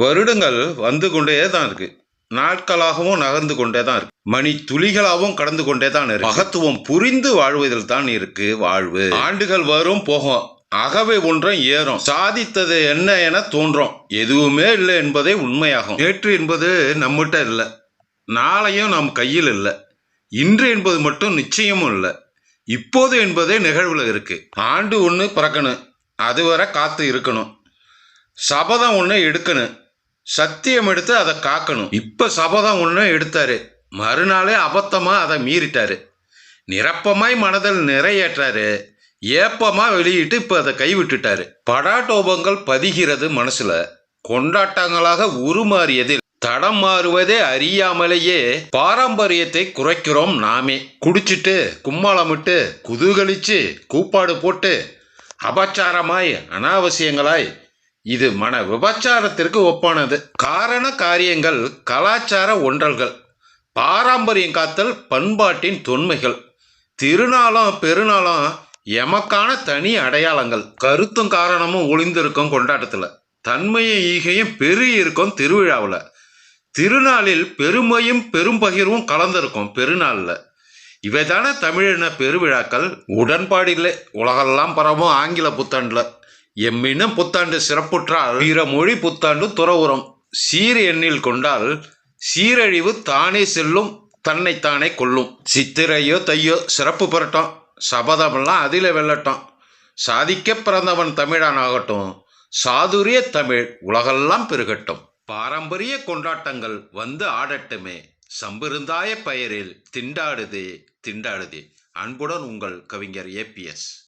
வருடங்கள் வந்து கொண்டே தான் இருக்கு. நாட்களாகவும் நகர்ந்து கொண்டே தான் இருக்கு. மணி துளிகளாகவும் கடந்து கொண்டே தான் இருக்கு. மகத்துவம் புரிந்து வாழ்வதில் தான் இருக்கு வாழ்வு. ஆண்டுகள் வரும் போகும். அகவை ஒன்றும் ஏறும். சாதித்தது என்ன என தோன்றும். எதுவுமே இல்லை என்பதே உண்மையாகும். நேற்று என்பது நம்மகிட்ட இல்லை. நாளையும் நம் கையில் இல்லை. இன்று என்பது மட்டும் நிச்சயமும் இல்லை. இப்போது என்பதே நிகழ்வுல இருக்கு. ஆண்டு ஒன்று பிறக்கணும். அதுவரை காத்து இருக்கணும். சபதம் ஒன்று எடுக்கணும். சத்தியம் எடுத்து அதை காக்கணும். இப்போ சபதம் ஒன்று எடுத்தாரு. மறுநாளே அபத்தமாக அதை மீறிட்டாரு. நிரப்பமாய் மனதில் நிறையேற்றாரு. ஏப்பமாக வெளியிட்டு இப்போ அதை கைவிட்டுட்டாரு. படாட்டோபங்கள் பதிகிறது மனசில். கொண்டாட்டங்களாக உருமாறியதில் தடம் மாறுவதே அறியாமலேயே பாரம்பரியத்தை குறைக்கிறோம் நாமே. குடிச்சிட்டு கும்மாளமிட்டு குதூகலிச்சு கூப்பாடு போட்டு அபச்சாரமாய் அனாவசியங்களாய் இது மன விபச்சாரத்திற்கு ஒப்பானது. காரண காரியங்கள் கலாச்சார ஒன்றல்கள் பாரம்பரியம் காத்தல் பண்பாட்டின் தொன்மைகள் திருநாளும் பெருநாளும் எமக்கான தனி அடையாளங்கள். கருத்தும் காரணமும் ஒளிந்திருக்கும் கொண்டாட்டத்தில் தன்மையும் ஈகையும் பெருகி இருக்கும் திருவிழாவில். திருநாளில் பெருமையும் பெரும்பகிர்வும் கலந்திருக்கும் பெருநாளில். இவைதான தமிழின பெருவிழாக்கள்? உடன்பாடில்லை. உலகெல்லாம் பரவும் ஆங்கில புத்தாண்டில். எம்மினம் புத்தாண்டு சிறப்புற்றால் பிறமொழி புத்தாண்டு துறவுறம். சீர் எண்ணில் கொண்டால் சீரழிவு தானே செல்லும் தன்னைத்தானே கொல்லும். சித்திரையோ தையோ சிறப்பு பெறட்டும் சபதமெல்லாம் அதில் வெல்லட்டும். சாதிக்க பிறந்தவன் தமிழன் ஆகட்டும் சாதுரிய தமிழ் உலகெல்லாம் பெருகட்டும். பாரம்பரிய கொண்டாட்டங்கள் வந்து ஆடட்டுமே. சம்பிருந்தாய பெயரில் திண்டாடுதே திண்டாடுதே. அன்புடன் உங்கள் கவிஞர் ஏபிஎஸ்